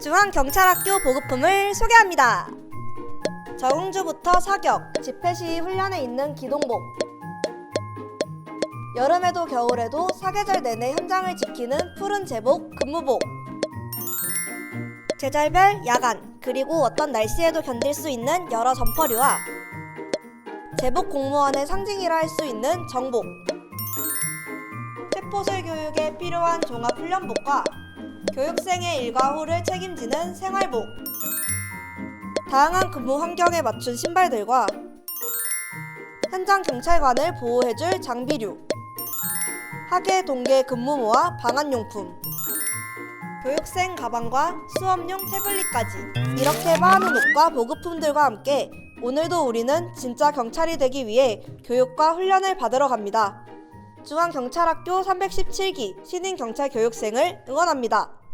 중앙경찰학교 보급품을 소개합니다. 적응주부터 사격, 집회 시위 훈련에 있는 기동복. 여름에도 겨울에도 사계절 내내 현장을 지키는 푸른 제복, 근무복. 계절별 야간, 그리고 어떤 날씨에도 견딜 수 있는 여러 점퍼류와 제복 공무원의 상징이라 할 수 있는 정복. 체포술 교육에 필요한 종합훈련복과 교육생의 일과 후를 책임지는 생활복. 다양한 근무 환경에 맞춘 신발들과 현장 경찰관을 보호해줄 장비류. 학예 동계 근무모와 방한용품. 교육생 가방과 수업용 태블릿까지 이렇게 많은 옷과 보급품들과 함께 오늘도 우리는 진짜 경찰이 되기 위해 교육과 훈련을 받으러 갑니다. 중앙경찰학교 317기 신인 경찰 교육생을 응원합니다.